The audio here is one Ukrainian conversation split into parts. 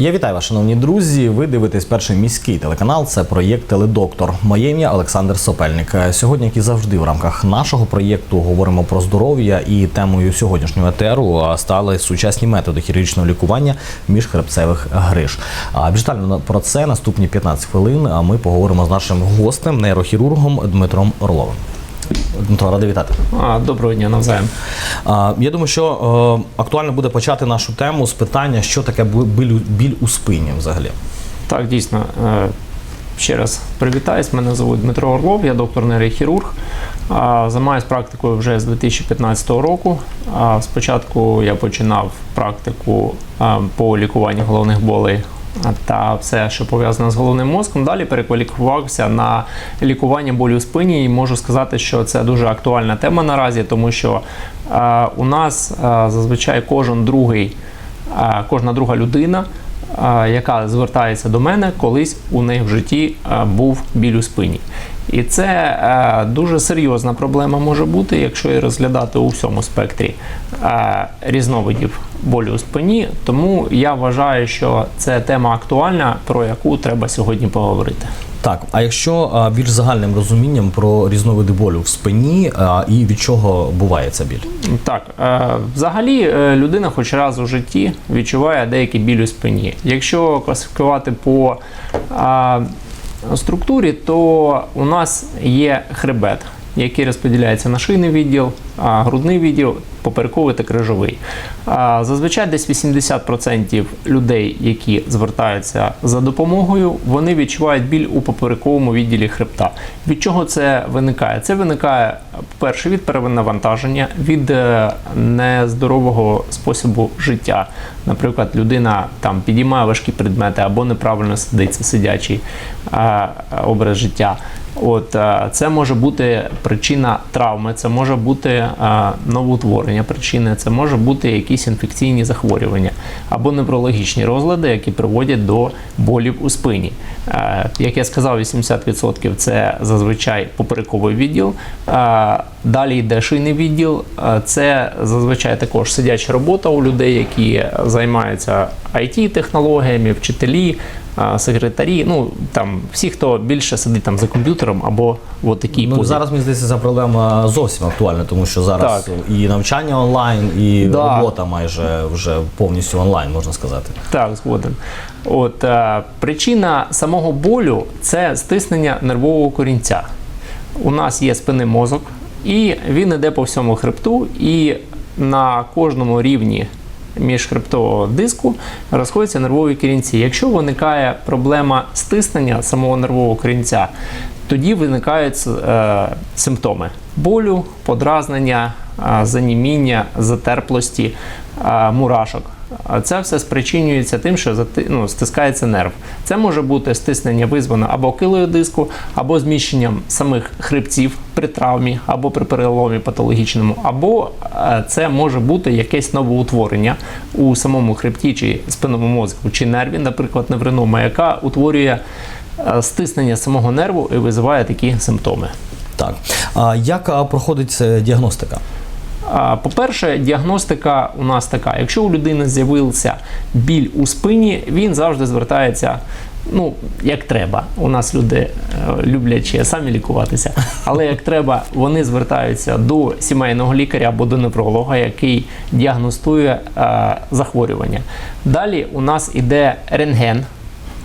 Я вітаю вас, шановні друзі. Ви дивитесь перший міський телеканал. Це проєкт Теледоктор. Моє ім'я Олександр Сопельник. Сьогодні, як і завжди, в рамках нашого проєкту говоримо про здоров'я і темою сьогоднішнього етеру стали сучасні методи хірургічного лікування міжхребцевих гриж. А більш про це наступні 15 хвилин. А ми поговоримо з нашим гостем, нейрохірургом Дмитром Орловим. Дмитро, радий вітати. А, доброго дня навзаєм. А, Я думаю, що е, актуально буде почати нашу тему з питання, що таке біль, у- біль у спині взагалі. Так, дійсно. е, Ще раз привітаюсь. Мене звуть Дмитро Орлов, я доктор нейрохірург. Займаюсь практикою вже з 2015 року. Спочатку я починав практику по лікуванню головних болей та все, що пов'язане з головним мозком. Далі перекваліфікувався на лікування болю в спині, і можу сказати, що це дуже актуальна тема наразі, тому що е, у нас е, зазвичай кожен другий, е, кожна друга людина яка звертається до мене, колись у неї в житті був біль у спині. І це е, дуже серйозна проблема може бути, якщо її розглядати у всьому спектрі е, різновидів болю у спині. Тому я вважаю, що це тема актуальна, про яку треба сьогодні поговорити. Так, а якщо а, більш загальним розумінням про різновиди болю в спині а, і від чого буває ця біль? Так, е, взагалі е, людина хоч раз у житті відчуває деякий біль у спині. Якщо класифікувати по е, структурі, то у нас є хребет, який розподіляється на шийний відділ, грудний відділ, поперековий та крижовий. Зазвичай десь 80% людей, які звертаються за допомогою, вони відчувають біль у поперековому відділі хребта. Від чого це виникає? Це виникає перше від перевантаження, від е, нездорового способу життя. Наприклад, людина там підіймає важкі предмети або неправильно сидиться, сидячий е, образ життя. От е, це може бути причина травми, це може бути е, новоутворення причини, це може бути якісь інфекційні захворювання або неврологічні розлади, які приводять до болів у спині. Е, Як я сказав, 80% це зазвичай поперековий відділ. Далі йде шийний відділ. Це зазвичай також сидяча робота у людей, які займаються IT-технологіями, вчителі, е, секретарі. Ну там всі, хто більше сидить там за комп'ютером або в такій Ну, позі. зараз мені здається, ця проблема зовсім актуальна, тому що зараз Так. і навчання онлайн, і Да. робота майже вже повністю онлайн, можна сказати. Так, згоден. От е, причина самого болю це стиснення нервового корінця. У нас є спинний мозок, і він іде по всьому хребту, і на кожному рівні міжхребтового диску розходяться нервові корінці. Якщо виникає проблема стиснення самого нервового корінця, тоді виникають е, симптоми болю, подразнення, е, заніміння, затерплості, е, мурашок. А Це все спричинюється тим, що ну, стискається нерв. Це може бути стиснення визване або килою диску, або зміщенням самих хребців при травмі, або при переломі патологічному, або е, це може бути якесь новоутворення у самому хребті чи спинному мозку, чи нерві, наприклад, невринома, яка утворює е, стиснення самого нерву і визиває такі симптоми. Так. А як проходить е, діагностика? По-перше, діагностика у нас така: якщо у людини з'явився біль у спині, він завжди звертається. Ну, як треба. У нас люди е, люблять самі лікуватися, але як треба, вони звертаються до сімейного лікаря або до невролога, який діагностує е, захворювання. Далі у нас іде рентген.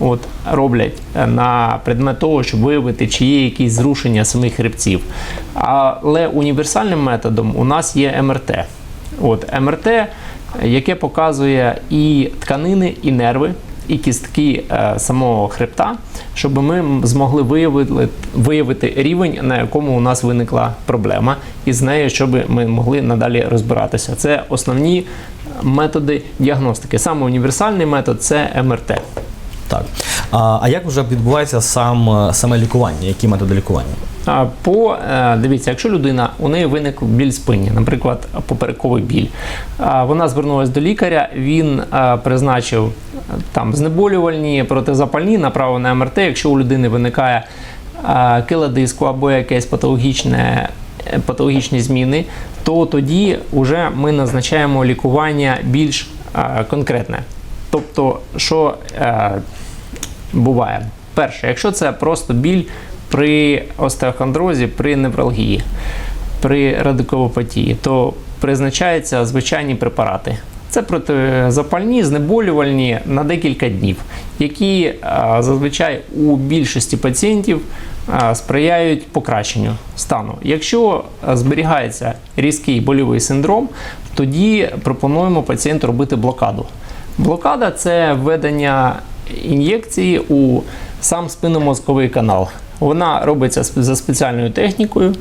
От роблять е, на предмет того, щоб виявити, чи є якісь зрушення самих хребців. Але універсальним методом у нас є МРТ. От МРТ, яке показує і тканини, і нерви, і кістки е, самого хребта, щоб ми змогли виявити, виявити рівень, на якому у нас виникла проблема, і з нею, щоб ми могли надалі розбиратися. Це основні методи діагностики. Саме універсальний метод це МРТ. Так. А, а як вже відбувається сам, е, саме лікування? Які методи лікування? По е, дивіться, якщо людина у неї виник біль спині, наприклад, поперековий біль, вона звернулася до лікаря, він е, призначив там знеболювальні, протизапальні, направив на МРТ. Якщо у людини виникає килодиску або якесь патологічне. Патологічні зміни, то тоді вже ми назначаємо лікування більш конкретне. Тобто, що е, буває? Перше, якщо це просто біль при остеохондрозі, при невралгії, при радикулопатії, то призначаються звичайні препарати. Це протизапальні, знеболювальні на декілька днів, які е, зазвичай у більшості пацієнтів е, сприяють покращенню стану. Якщо е, зберігається різкий больовий синдром, тоді пропонуємо пацієнту робити блокаду. Блокада це введення ін'єкції у сам спинномозковий канал. Вона робиться за спеціальною технікою,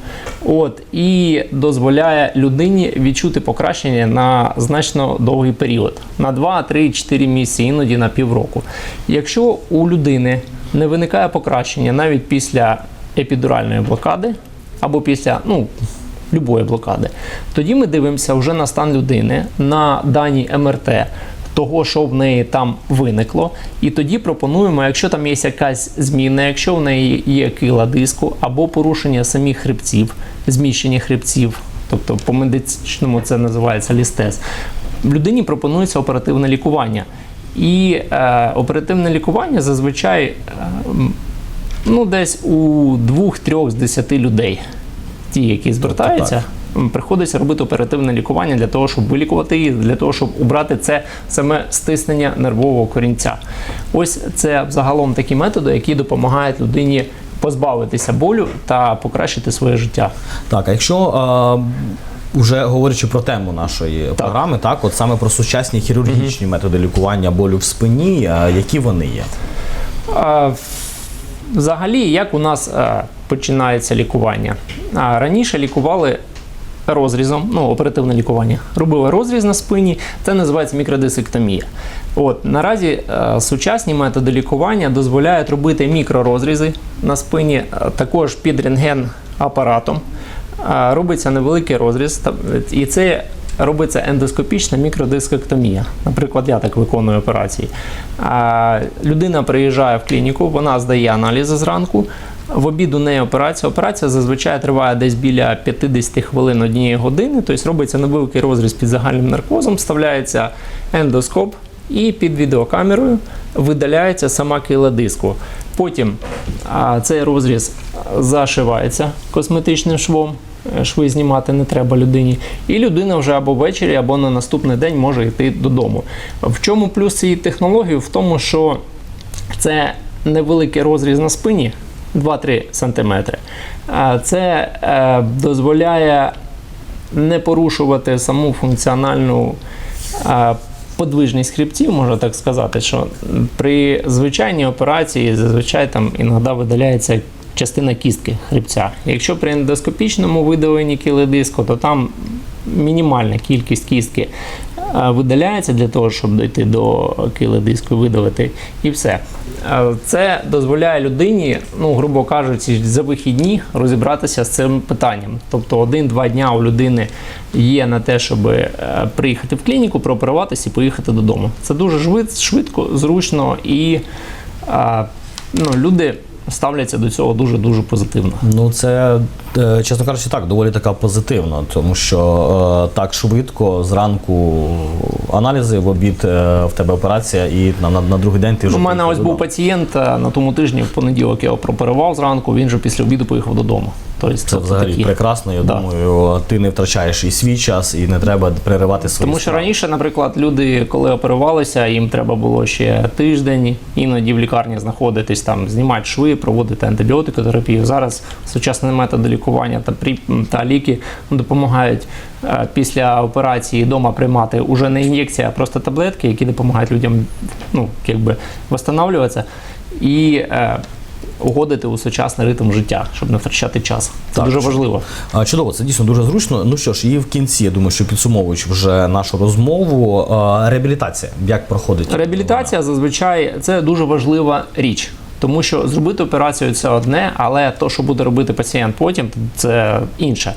от і дозволяє людині відчути покращення на значно довгий період на 2, 3, 4 місяці, іноді на півроку. Якщо у людини не виникає покращення навіть після епідуральної блокади або після ну, любої блокади, тоді ми дивимося вже на стан людини на дані МРТ того, що в неї там виникло, і тоді пропонуємо, якщо там є якась зміна, якщо в неї є кила диску або порушення самих хребців, зміщення хребців, тобто по медичному це називається лістез, людині пропонується оперативне лікування. І е, оперативне лікування зазвичай е, ну, десь у двох-трьох з десяти людей, ті, які звертаються, приходиться робити оперативне лікування для того, щоб вилікувати їх, для того, щоб убрати це саме стиснення нервового корінця. Ось це загалом такі методи, які допомагають людині позбавитися болю та покращити своє життя. Так, а якщо е, вже говорячи про тему нашої програми, так, от саме про сучасні хірургічні методи лікування болю в спині, е, які вони є? А, Взагалі, як у нас е, починається лікування? Раніше лікували розрізом, ну, оперативне лікування. Робили розріз на спині, це називається мікродисектомія. От, наразі е, сучасні методи лікування дозволяють робити мікророзрізи на спині, е, також під рентген апаратом. Е, Робиться невеликий розріз, і це робиться ендоскопічна мікродискектомія. Наприклад, я так виконую операції. Людина приїжджає в клініку, вона здає аналізи зранку. В обід у неї операція. Операція зазвичай триває десь біля 50 хвилин однієї години. Тобто робиться невеликий розріз під загальним наркозом, вставляється ендоскоп і під відеокамерою видаляється сама кила диску. Потім а, цей розріз зашивається косметичним швом. Е, Шви знімати не треба людині, і людина вже або ввечері, або на наступний день може йти додому. В чому плюс цієї технології? В тому, що це невеликий розріз на спині 2-3 см. Це е, дозволяє не порушувати саму функціональну е, подвижність хребців, можна так сказати, що при звичайній операції зазвичай там іноді видаляється частина кістки хребця. Якщо при ендоскопічному видаленні кіли диску, то там мінімальна кількість кістки е, видаляється для того, щоб дійти до кили диску, видалити, і все. Е, Це дозволяє людині, ну, грубо кажучи, за вихідні розібратися з цим питанням. Тобто один-два дня у людини є на те, щоб е, приїхати в клініку, прооперуватися і поїхати додому. Це дуже швидко, зручно і е, ну, люди ставляться до цього дуже-дуже позитивно. Ну, це, чесно кажучи, так, доволі така позитивно, тому що е, так швидко зранку аналізи, в обід е, в тебе операція, і на, на, на другий день ти вже У мене ось був пацієнт е, на тому тижні, в понеділок я прооперував зранку, він же після обіду поїхав додому. Тобто, Це взагалі такі. прекрасно. Я Да. думаю, ти не втрачаєш і свій час, і не треба переривати свої Тому що справи. раніше, наприклад, люди, коли оперувалися, їм треба було ще тиждень, іноді в лікарні знаходитись, там, знімати шви, проводити антибіотикотерапію. Зараз сучасні методи лікування та, прі- та ліки допомагають е, після операції вдома приймати уже не ін'єкція, а просто таблетки, які допомагають людям ну, якби, восстанавливатися. І е, угодити у сучасний ритм життя, щоб не втрачати час. Це Так, дуже важливо. А, Чудово, це дійсно дуже зручно. Ну що ж, і в кінці, я думаю, що підсумовуючи вже нашу розмову, е, реабілітація як проходить? Реабілітація зазвичай це дуже важлива річ. Тому що зробити операцію це одне, але то, що буде робити пацієнт потім, це інше.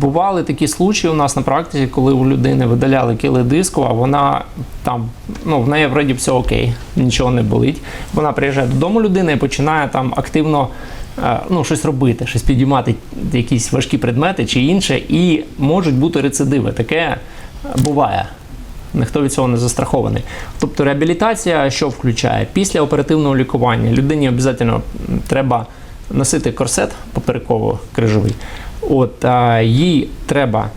Бували такі случаї у нас на практиці, коли у людини видаляли кили диску, а вона там, ну, в неї вроді все окей, нічого не болить. Вона приїжджає додому людини і починає там активно е, ну, щось робити, щось підіймати, якісь важкі предмети чи інше, і можуть бути рецидиви. Таке буває. Ніхто від цього не застрахований. Тобто реабілітація що включає? Після оперативного лікування людині обов'язково треба носити корсет попереково крижовий. От, а, їй треба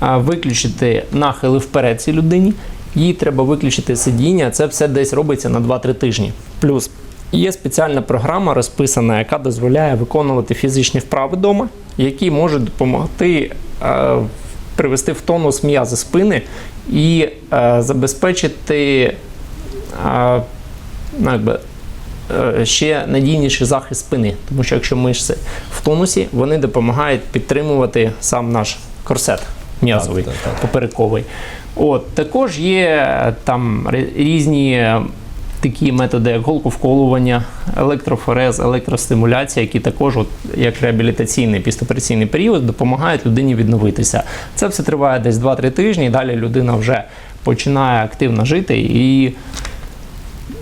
а, виключити нахили вперед цій людині, їй треба виключити сидіння. Це все десь робиться на 2-3 тижні. Плюс є спеціальна програма розписана, яка дозволяє виконувати фізичні вправи вдома, які можуть допомогти е, привести в тонус м'язи спини і е, забезпечити е, ну, якби, е, ще надійніший захист спини. Тому що якщо мишці в тонусі, вони допомагають підтримувати сам наш корсет м'язовий, поперековий. От, також є там різні такі методи, як голковколування, електрофорез, електростимуляція, які також, от, як реабілітаційний пістопераційний період, допомагають людині відновитися. Це все триває десь 2-3 тижні, і далі людина вже починає активно жити і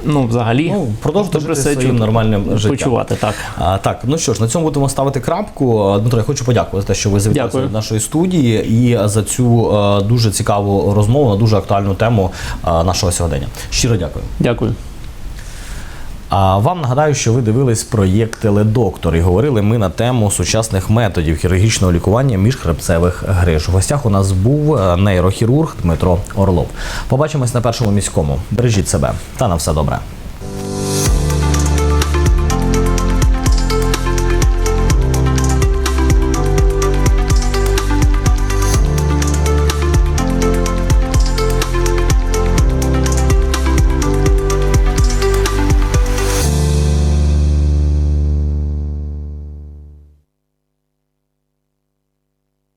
ну, взагалі Ну, продовжити жити своїм нормальним життям. почувати. Так. А, так, ну що ж, на цьому будемо ставити крапку. Дмитро, я хочу подякувати за те, що ви завіталися до нашої студії і за цю е, дуже цікаву розмову на дуже актуальну тему е, нашого сьогодення. Щиро дякую. Дякую. А вам нагадаю, що ви дивились проєкт Теледоктор і говорили ми на тему сучасних методів хірургічного лікування міжхребцевих гриж. В гостях у нас був е, нейрохірург Дмитро Орлов. Побачимось на першому міському. Бережіть себе та на все добре.